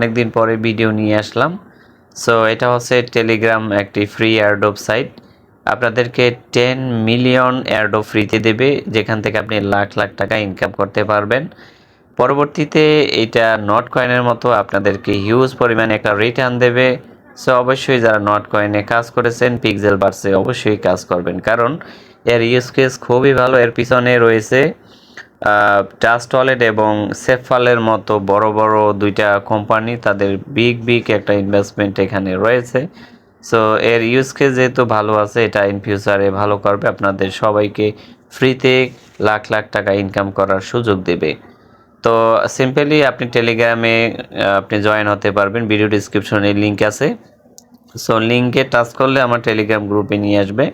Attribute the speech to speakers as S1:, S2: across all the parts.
S1: অনেকদিন পরে ভিডিও নিয়ে আসলাম। সো এটা হচ্ছে টেলিগ্রাম একটি ফ্রি এয়ারডোপ সাইট আপনাদেরকে টেন মিলিয়ন এয়ারডোপ ফ্রিতে দেবে, যেখান থেকে আপনি লাখ লাখ টাকা ইনকাম করতে পারবেন। পরবর্তীতে এটা নট কয়েনের মতো আপনাদেরকে হিউজ পরিমাণে একটা রিটার্ন দেবে। সো অবশ্যই যারা নট কয়েনে কাজ করেছেন পিক্সেল বার্সে অবশ্যই কাজ করবেন। কারণ, এর ইউজ কেস খুবই ভালো, এর পিছনে রয়েছে। টাস্ট ওয়ালেট এবং সেফালের মতো বড় বড় দুইটা কোম্পানি তাদের বিগ বিগ একটা ইনভেস্টমেন্ট এখানে রয়েছে। সো এর ইউজ কেস যেহেতু ভালো আছে, এটা ইন ফিউচারে ভালো করবে। আপনাদের সবাইকে ফ্রিতে লাখ লাখ টাকা ইনকাম করার সুযোগ দেবে। তো সিম্পলি আপনি টেলিগ্রামে আপনি জয়েন হতে পারবেন। ভিডিও ডিসক্রিপশনে লিঙ্ক আছে। সো লিঙ্কে টাচ করলে আমার টেলিগ্রাম গ্রুপে নিয়ে আসবে।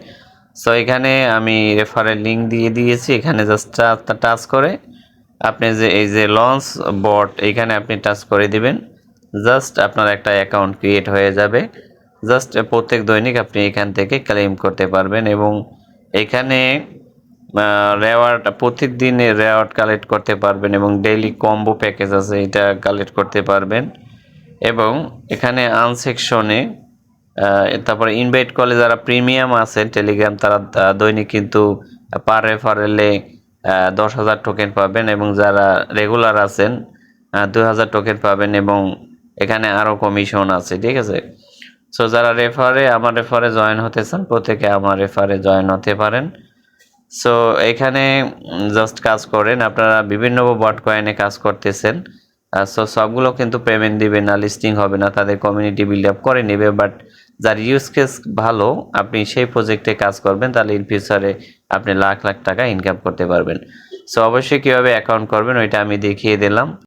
S1: সো এখানে আমি রেফারেল লিঙ্ক দিয়ে দিয়েছি। এখানে জাস্ট টাচ করে আপনি যে, এই যে লঞ্চ বট এখানে আপনি টাচ করে দিবেন। জাস্ট আপনার একটা অ্যাকাউন্ট ক্রিয়েট হয়ে যাবে। জাস্ট প্রত্যেক দৈনিক আপনি এখান থেকে ক্লেম করতে পারবেন এবং এখানে রেওয়ার্ড প্রতিদিনে রেওয়ার্ড কালেক্ট করতে পারবেন এবং ডেইলি কম্বো প্যাকেজ আছে, এটা কালেক্ট করতে পারবেন। এবং এখানে আনসেকশনে তারপরে ইনভাইট কলে যারা প্রিমিয়াম আছেন টেলিগ্রাম তারা দৈনিক কিন্তু পার রেফারেলে দশ হাজার টোকেন পাবেন এবং যারা রেগুলার আছেন দুই হাজার টোকেন পাবেন এবং এখানে আরও কমিশন আছে, ঠিক আছে? সো যারা রেফারে আমার রেফারে জয়েন হতে চান, প্রত্যেকে আমার রেফারে জয়েন হতে পারেন। সো এখানে জাস্ট কাজ করেন, আপনারা বিভিন্ন বট কয়েনে কাজ করতেছেন। সো সবগুলো কিন্তু পেমেন্ট দিবে না লিস্টিং হবে না, তাদের কমিউনিটি বিল্ড আপ করে নেবে বাট যার ইউজ কেস ভালো, আপনি সেই প্রজেক্টে কাজ করবেন, তাহলে ইন ফিউচারে আপনি লাখ লাখ টাকা ইনকাম করতে পারবেন। সো অবশ্যই কীভাবে অ্যাকাউন্ট করবেন, ওইটা আমি দেখিয়ে দিলাম।